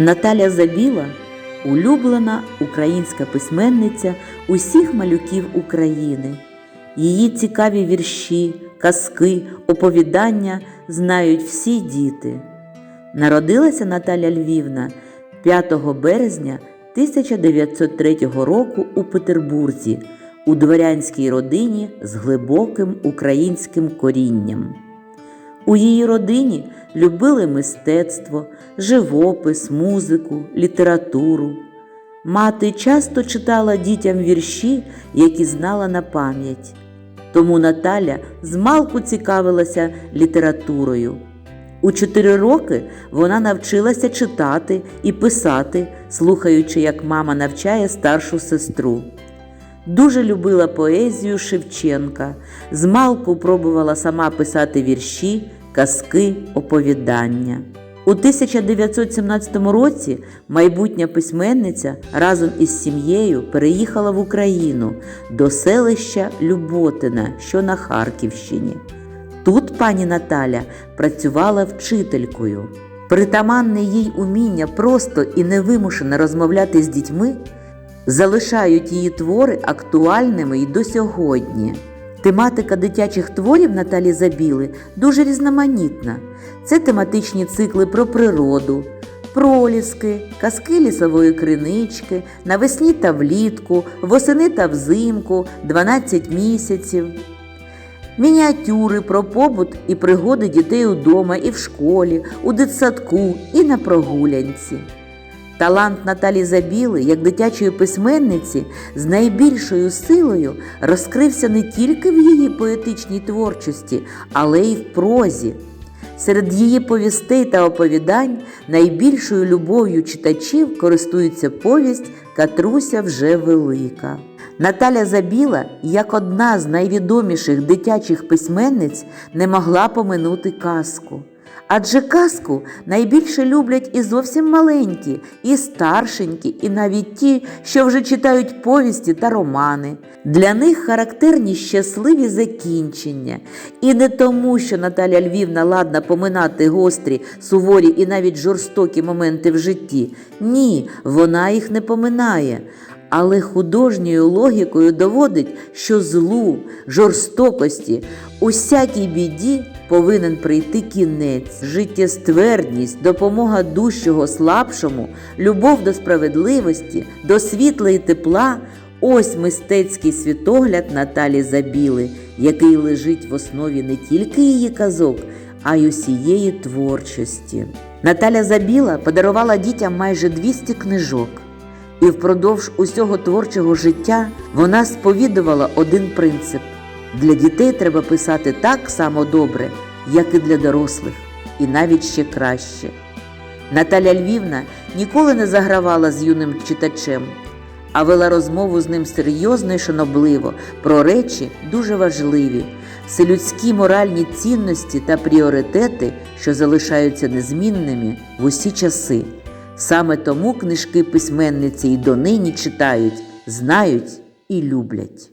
Наталя Забіла улюблена українська письменниця усіх малюків України. Її цікаві вірші, казки, оповідання знають всі діти. Народилася Наталя Львівна 5 березня 1903 року у Петербурзі у дворянській родині з глибоким українським корінням. У її родині любили мистецтво, живопис, музику, літературу. Мати часто читала дітям вірші, які знала на пам'ять. Тому Наталя змалку цікавилася літературою. У чотири роки вона навчилася читати і писати, слухаючи, як мама навчає старшу сестру. Дуже любила поезію Шевченка, змалку пробувала сама писати вірші, казки, оповідання. У 1917 році майбутня письменниця разом із сім'єю переїхала в Україну до селища Люботина, що на Харківщині. Тут пані Наталя працювала вчителькою. Притаманне їй уміння просто і невимушено розмовляти з дітьми залишають її твори актуальними й до сьогодні. Тематика дитячих творів Наталі Забіли дуже різноманітна. Це тематичні цикли про природу, проліски, казки лісової кринички, навесні та влітку, восени та взимку, 12 місяців. Мініатюри про побут і пригоди дітей удома і в школі, у дитсадку і на прогулянці. Талант Наталі Забіли, як дитячої письменниці, з найбільшою силою розкрився не тільки в її поетичній творчості, але й в прозі. Серед її повістей та оповідань найбільшою любов'ю читачів користується повість Катруся вже велика. Наталя Забіла, як одна з найвідоміших дитячих письменниць, не могла поминути казку. Адже казку найбільше люблять і зовсім маленькі, і старшенькі, і навіть ті, що вже читають повісті та романи. Для них характерні щасливі закінчення. І не тому, що Наталя Львівна ладна поминати гострі, суворі і навіть жорстокі моменти в житті. Ні, вона їх не поминає. Але художньою логікою доводить, що злу, жорстокості, усякій біді повинен прийти кінець, життєствердність, допомога дужчого слабшому, любов до справедливості, до світла і тепла. Ось мистецький світогляд Наталі Забіли, який лежить в основі не тільки її казок, а й усієї творчості. Наталя Забіла подарувала дітям майже 200 книжок. І впродовж усього творчого життя вона сповідувала один принцип: для дітей треба писати так само добре, як і для дорослих, і навіть ще краще. Наталя Львівна ніколи не загравала з юним читачем, а вела розмову з ним серйозно і шанобливо про речі дуже важливі, вселюдські моральні цінності та пріоритети, що залишаються незмінними в усі часи. Саме тому книжки письменниці й донині читають, знають і люблять.